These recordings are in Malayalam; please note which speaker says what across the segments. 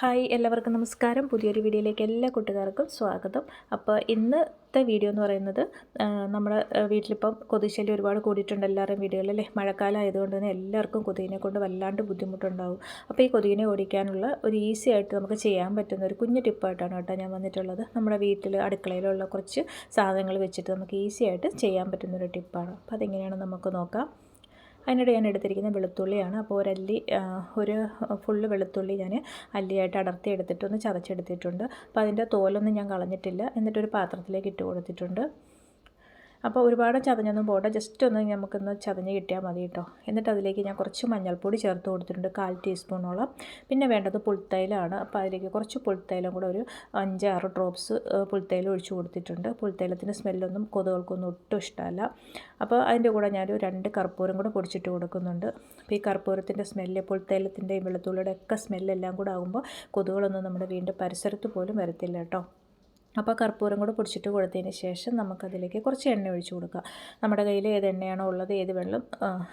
Speaker 1: ഹായ് എല്ലാവർക്കും നമസ്കാരം. പുതിയൊരു വീഡിയോയിലേക്ക് എല്ലാ കൂട്ടുകാർക്കും സ്വാഗതം. അപ്പോൾ ഇന്നത്തെ വീഡിയോ എന്ന് പറയുന്നത് നമ്മുടെ വീട്ടിലിപ്പം കൊതിശല്യം ഒരുപാട് കൂടിയിട്ടുണ്ട് എല്ലാവരുടെയും വീടുകളിൽ അല്ലേ? മഴക്കാലം ആയതുകൊണ്ട് തന്നെ എല്ലാവർക്കും കൊതുകിനെ കൊണ്ട് വല്ലാണ്ട് ബുദ്ധിമുട്ടുണ്ടാവും. അപ്പോൾ ഈ കൊതുകിനെ ഓടിക്കാനുള്ള ഒരു ഈസി ആയിട്ട് നമുക്ക് ചെയ്യാൻ പറ്റുന്ന ഒരു കുഞ്ഞു ടിപ്പായിട്ടാണ് കേട്ടോ ഞാൻ വന്നിട്ടുള്ളത്. നമ്മുടെ വീട്ടിൽ അടുക്കളയിലുള്ള കുറച്ച് സാധനങ്ങൾ വെച്ചിട്ട് നമുക്ക് ഈസി ആയിട്ട് ചെയ്യാൻ പറ്റുന്ന ഒരു ടിപ്പാണ്. അപ്പോൾ അതെങ്ങനെയാണ് നമുക്ക് നോക്കാം. അതിനിടെ ഞാൻ എടുത്തിരിക്കുന്ന വെളുത്തുള്ളിയാണ്. അപ്പോൾ ഒരല്ലി ഒരു ഫുള്ള് വെളുത്തുള്ളി ഞാൻ അല്ലിയായിട്ട് അടർത്തി എടുത്തിട്ടൊന്ന് ചതച്ചെടുത്തിട്ടുണ്ട്. അപ്പോൾ അതിന്റെ തോലൊന്നും ഞാൻ കളഞ്ഞിട്ടില്ല. എന്നിട്ടൊരു പാത്രത്തിലേക്ക് ഇട്ട് കൊടുത്തിട്ടുണ്ട്. അപ്പോൾ ഒരുപാട് ചതഞ്ഞൊന്നും പോകട്ടെ ജസ്റ്റ് ഒന്ന് നമുക്കൊന്ന് ചതഞ്ഞ് കിട്ടിയാൽ മതി കേട്ടോ. എന്നിട്ട് അതിലേക്ക് ഞാൻ കുറച്ച് മഞ്ഞൾപ്പൊടി ചേർത്ത് കൊടുത്തിട്ടുണ്ട്. കാൽ ടീസ്പൂണോളം. പിന്നെ വേണ്ടത് പുൽത്തൈലാണ്. അപ്പോൾ അതിലേക്ക് കുറച്ച് പുൽത്തൈലം കൂടെ ഒരു അഞ്ചാറ് ഡ്രോപ്സ് പുൽത്തൈലം ഒഴിച്ച് കൊടുത്തിട്ടുണ്ട്. പുൽത്തൈലത്തിന്റെ സ്മെല്ലൊന്നും കൊതുകൾക്കൊന്നും ഒട്ടും ഇഷ്ടമല്ല. അപ്പോൾ അതിന്റെ കൂടെ ഞാനൊരു രണ്ട് കർപ്പൂരം കൂടെ പൊടിച്ചിട്ട് കൊടുക്കുന്നുണ്ട്. അപ്പോൾ ഈ കർപ്പൂരത്തിന്റെ സ്മെല്ല് പുൽത്തൈലത്തിന്റെയും വെളുത്തുള്ളിയുടെ ഒക്കെ സ്മെല്ലെല്ലാം കൂടെ ആകുമ്പോൾ കൊതുകളൊന്നും നമ്മുടെ വീണ്ടും പരിസരത്ത് പോലും വരത്തില്ല കേട്ടോ. അപ്പോൾ കർപ്പൂരം കൂടെ പൊടിച്ചിട്ട് കൊടുത്തതിന് ശേഷം നമുക്കതിലേക്ക് കുറച്ച് എണ്ണ ഒഴിച്ചു കൊടുക്കുക നമ്മുടെ കയ്യിൽ ഏത് എണ്ണയാണോ ഉള്ളത് ഏത് വെള്ളം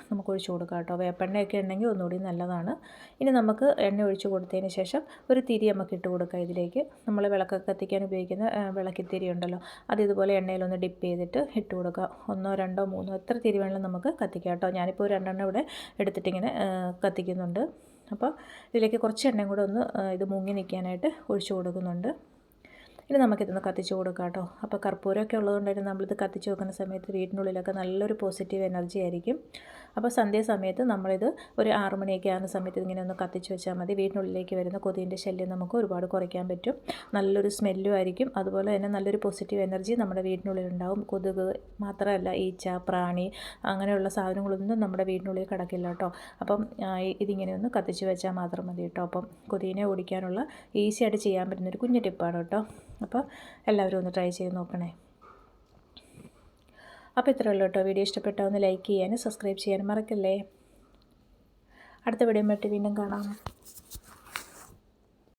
Speaker 1: നമുക്ക് ഒഴിച്ചു കൊടുക്കാം കേട്ടോ. വേപ്പെണ്ണയൊക്കെ ഉണ്ടെങ്കിൽ ഒന്നുകൂടി നല്ലതാണ്. ഇനി നമുക്ക് എണ്ണ ഒഴിച്ച് കൊടുത്തതിന് ശേഷം ഒരു തിരി നമുക്ക് ഇട്ട് കൊടുക്കുക ഇതിലേക്ക്. നമ്മൾ വിളക്കൊക്കെ കത്തിക്കാൻ ഉപയോഗിക്കുന്ന വിളക്കി വിളക്കിത്തിരി ഉണ്ടല്ലോ അത് ഇതുപോലെ എണ്ണയിലൊന്ന് ഡിപ്പ് ചെയ്തിട്ട് ഇട്ട് കൊടുക്കുക ഒന്നോ രണ്ടോ മൂന്നോ എത്ര തിരി വേണമെങ്കിലും നമുക്ക് കത്തിക്കാം കേട്ടോ. ഞാനിപ്പോൾ രണ്ടെണ്ണം ഇവിടെ എടുത്തിട്ടിങ്ങനെ കത്തിക്കുന്നുണ്ട്. അപ്പോൾ ഇതിലേക്ക് കുറച്ച് എണ്ണയും കൂടെ ഒന്ന് ഇത് മുങ്ങി നിൽക്കാനായിട്ട് ഒഴിച്ചു കൊടുക്കുന്നുണ്ട്. ഇനി നമുക്കിതൊന്ന് കത്തിച്ച് കൊടുക്കാം കേട്ടോ അപ്പോൾ കർപ്പൂരമൊക്കെ ഉള്ളതുകൊണ്ട് തന്നെ നമ്മളിത് കത്തിച്ച് വെക്കുന്ന സമയത്ത് വീടിനുള്ളിലൊക്കെ നല്ലൊരു പോസിറ്റീവ് എനർജി ആയിരിക്കും. അപ്പോൾ സന്ധ്യ സമയത്ത് നമ്മളിത് ഒരു ആറ് മണിയൊക്കെ ആകുന്ന സമയത്ത് ഇങ്ങനെ ഒന്ന് കത്തിച്ച് വെച്ചാൽ മതി. വീടിനുള്ളിലേക്ക് വരുന്ന കൊതിന്റെ ശല്യം നമുക്ക് ഒരുപാട് കുറയ്ക്കാൻ പറ്റും. നല്ലൊരു സ്മെല്ലും ആയിരിക്കും. അതുപോലെ തന്നെ നല്ലൊരു പോസിറ്റീവ് എനർജി നമ്മുടെ വീടിനുള്ളിൽ ഉണ്ടാവും കൊതുക് മാത്രമല്ല ഈച്ച പ്രാണി അങ്ങനെയുള്ള സാധനങ്ങളൊന്നും നമ്മുടെ വീടിനുള്ളിൽ കിടക്കില്ല കേട്ടോ. അപ്പം ഇതിങ്ങനെ ഒന്ന് കത്തിച്ച് വെച്ചാൽ മാത്രം മതി കേട്ടോ. അപ്പം കൊതിനെ ഓടിക്കാനുള്ള ഈസി ആയിട്ട് ചെയ്യാൻ പറ്റുന്നൊരു കുഞ്ഞു ടിപ്പാണ് കേട്ടോ. അപ്പോൾ എല്ലാവരും ഒന്ന് ട്രൈ ചെയ്ത് നോക്കണേ. അപ്പോൾ ഇത്രയേ ഉള്ളൂ കേട്ടോ. വീഡിയോ ഇഷ്ടപ്പെട്ടാൽ ഒന്ന് ലൈക്ക് ചെയ്യാനും സബ്സ്ക്രൈബ് ചെയ്യാനും മറക്കല്ലേ? അടുത്ത വീഡിയോ മറ്റ് വീണ്ടും കാണാം.